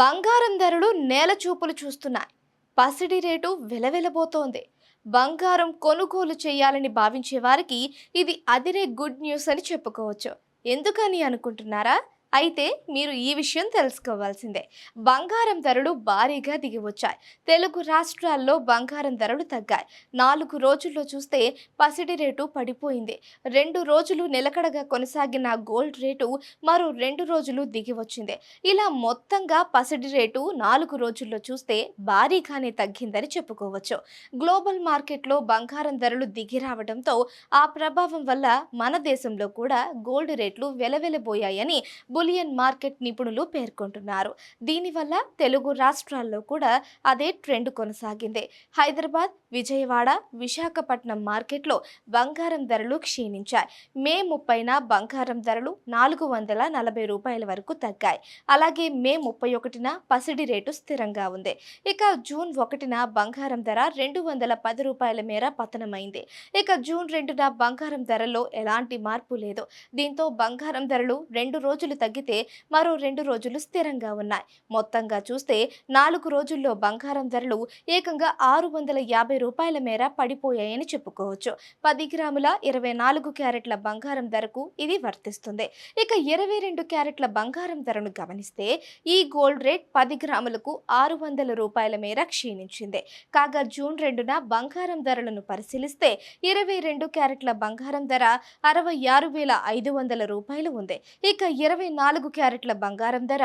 బంగారం ధరలు నేల చూపులు చూస్తున్నాయి. పసిడి రేటు వెలవెలబోతోంది. బంగారం కొనుగోలు చేయాలని భావించే వారికి ఇది అదిరే గుడ్ న్యూస్ అని చెప్పుకోవచ్చు. ఎందుకని అనుకుంటున్నారా? అయితే మీరు ఈ విషయం తెలుసుకోవాల్సిందే. బంగారం ధరలు భారీగా దిగి వచ్చాయి తెలుగు రాష్ట్రాల్లో బంగారం ధరలు తగ్గాయి. నాలుగు రోజుల్లో చూస్తే పసిడి రేటు పడిపోయింది. రెండు రోజులు నిలకడగా కొనసాగిన గోల్డ్ రేటు మరో రెండు రోజులు దిగి వచ్చింది ఇలా మొత్తంగా పసిడి రేటు నాలుగు రోజుల్లో చూస్తే భారీగానే తగ్గిందని చెప్పుకోవచ్చు. గ్లోబల్ మార్కెట్లో బంగారం ధరలు దిగి రావడంతో ఆ ప్రభావం వల్ల మన దేశంలో కూడా గోల్డ్ రేట్లు వెలవెలబోయాయని బులియన్ మార్కెట్ నిపుణులు పేర్కొంటున్నారు. దీనివల్ల తెలుగు రాష్ట్రాల్లో కూడా అదే ట్రెండ్ కొనసాగింది. హైదరాబాద్ విజయవాడ విశాఖపట్నం మార్కెట్లో బంగారం ధరలు క్షీణించాయి. మే ముప్పైన బంగారం ధరలు నాలుగు వందల నలభై రూపాయల వరకు తగ్గాయి. అలాగే మే ముప్పై ఒకటిన పసిడి రేటు స్థిరంగా ఉంది. ఇక జూన్ ఒకటిన బంగారం ధర రెండు వందల పది రూపాయల మేర పతనమైంది. ఇక జూన్ రెండున బంగారం ధరలో ఎలాంటి మార్పు లేదు. దీంతో బంగారం ధరలు రెండు రోజులు తగ్గితే మరో రెండు రోజులు స్థిరంగా ఉన్నాయి. మొత్తంగా చూస్తే నాలుగు రోజుల్లో బంగారం ధరలు ఏకంగా ఆరు వందల యాభై రూపాయల మేర పడిపోయాయని చెప్పుకోవచ్చు. పది గ్రాముల ఇరవై నాలుగు క్యారెట్ల బంగారం ధరకు ఇది వర్తిస్తుంది. ఇక ఇరవై రెండు క్యారెట్ల బంగారం ధరను గమనిస్తే ఈ గోల్డ్ రేట్ పది గ్రాములకు ఆరు వందల రూపాయల మేర క్షీణించింది. కాగా జూన్ రెండున బంగారం ధరలను పరిశీలిస్తే ఇరవై రెండు క్యారెట్ల బంగారం ధర అరవై ఆరు వేల ఐదు వందల రూపాయలు ఉంది. ఇక ఇరవై నాలుగు క్యారెట్ల బంగారం ధర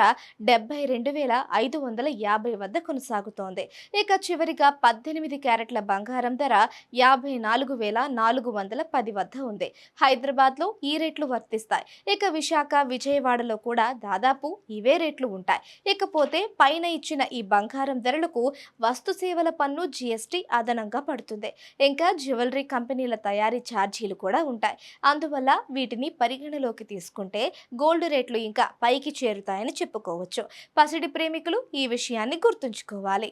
డెబ్బై రెండు వేల ఐదు వందల యాభై వద్ద కొనసాగుతోంది. ఇక చివరిగా పద్దెనిమిది క్యారెట్ల బంగారం ధర యాభై నాలుగు వేల నాలుగు వందల పది వద్ద ఉంది. హైదరాబాద్లో ఈ రేట్లు వర్తిస్తాయి. ఇక విశాఖ విజయవాడలో కూడా దాదాపు ఇవే రేట్లు ఉంటాయి. ఇకపోతే పైన ఇచ్చిన ఈ బంగారం ధరలకు వస్తు సేవల పన్ను జీఎస్టీ అదనంగా పడుతుంది. ఇంకా జ్యువెలరీ కంపెనీల తయారీ ఛార్జీలు కూడా ఉంటాయి. అందువల్ల వీటిని పరిగణలోకి తీసుకుంటే గోల్డ్ రేట్లు ఇంకా పైకి చేరుతాయని చెప్పుకోవచ్చు. పసిడి ప్రేమికులు ఈ విషయాన్ని గుర్తుంచుకోవాలి.